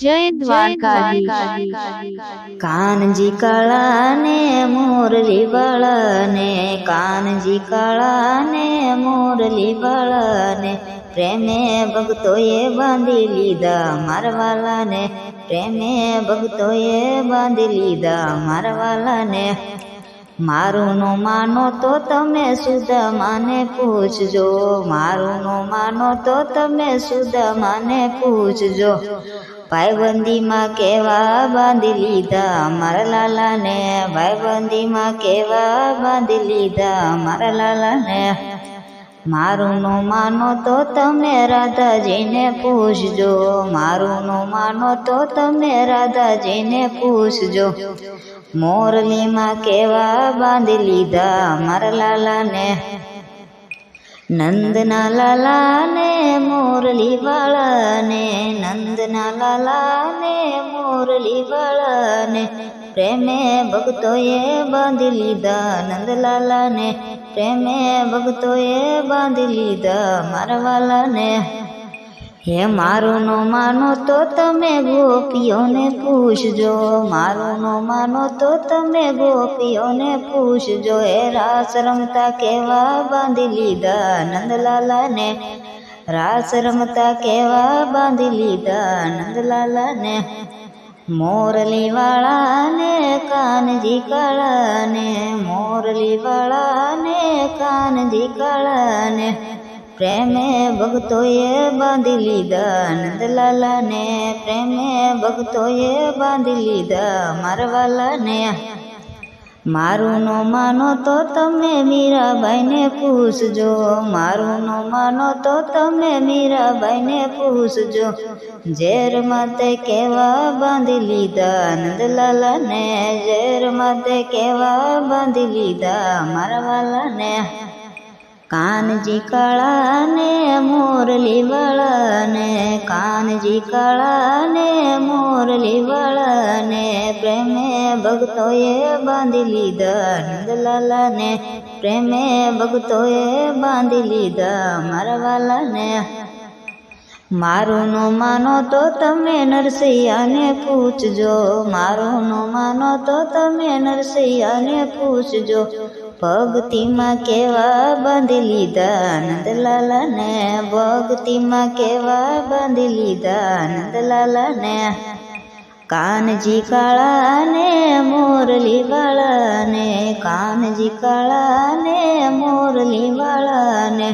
જય દ્વારકાધીશ. કાનજી કાળા ને મોરલી વાળા ને કાનજી કળાને, મોરલી વાળા ને પ્રેમે ભક્તોએ બાંધી લીધા મારવાલા ને પ્રેમે ભક્તોએ બાંધી લીધા મારવાલા ને મારું નો માનો તો તમે સુધા માને પૂછજો. મારું નો માનો તો તમે સુધા માને પૂછજો. ભાઈબંધીમાં કેવા બાંધી લીધા? મારા લાલાને ભાઈબંધીમાં કેવા બાંધી લીધા? મારા લાલાને મારું નો માનો તો તમે રાધાજીને પૂછજો. મારું નો માનો તો તમે રાધાજીને પૂછજો. મોરલીમાં કેવા બાંધી લીધા? મારા લાલાને નંદના લાલાને મોરલી વાળાને નંદના લાલાને મોરલી વાળાને પ્રેમે ભક્તોએ બાંધી લીધા નંદલાલાને પ્રેમે ભક્તોએ બાંધી લીધા મારા વાલાને હે મારું નો માનો તો તમે ગોપીઓને પૂછજો. મારું નો માનો તો તમે ગોપીઓને પૂછજો. હે રાસ રમતા કેવા બાંધી લીધા નંદલાલાને? રાસ રમતા કેવા બાંધી લીધા નંદલાલાને? મોરલી વાળાને કાનજી કાળાને મોરલી વાળાને કાનજી કાળાને પ્રેમે ભક્તોએ બાંધી લીધા નંદલાલાને, પ્રેમે ભક્તોએ બાંધી લીધા મારવાલાને. મારું નો માનો તો તમે મીરાબાઈને પૂછજો. મારું નો માનો તો તમે મીરાબાઈને પૂછજો. ઝેર માતે કેવા બાંધી લીધા નંદલાલાને ઝેર માતે કેવા બાંધી લીધા મારવાલાને. કાનજી કાળાને, મોરલી વળને, કાનજી કાળાને, મોરલી વળને, પ્રેમે ભક્તોએ બાંધી લીધા નંદલાલાને, પ્રેમે ભક્તોએ બાંધી લીધા મારવાલાને. મારું નો માનો તો તમે નરસૈયાને પૂછજો મારું નો માનો તો તમે નરસૈયાને પૂછજો ભક્તિમાં કેવા બાંધી લીધા નંદલાલાને ભક્તિમાં કેવા બાંધી લીધા નંદલાલાને કાનજી કાળાને, મોરલી વાળાને, કાનજી કાળાને, મોરલી વાળાને.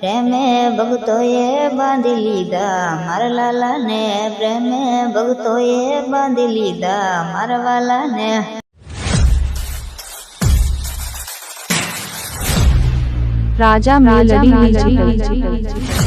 પ્રેમે ભક્તોએ બાંધી લીધા મારા લાલાને, પ્રેમે ભક્તોએ બાંધી લીધા મારા વાલાને. રાજા મેલડી વિજય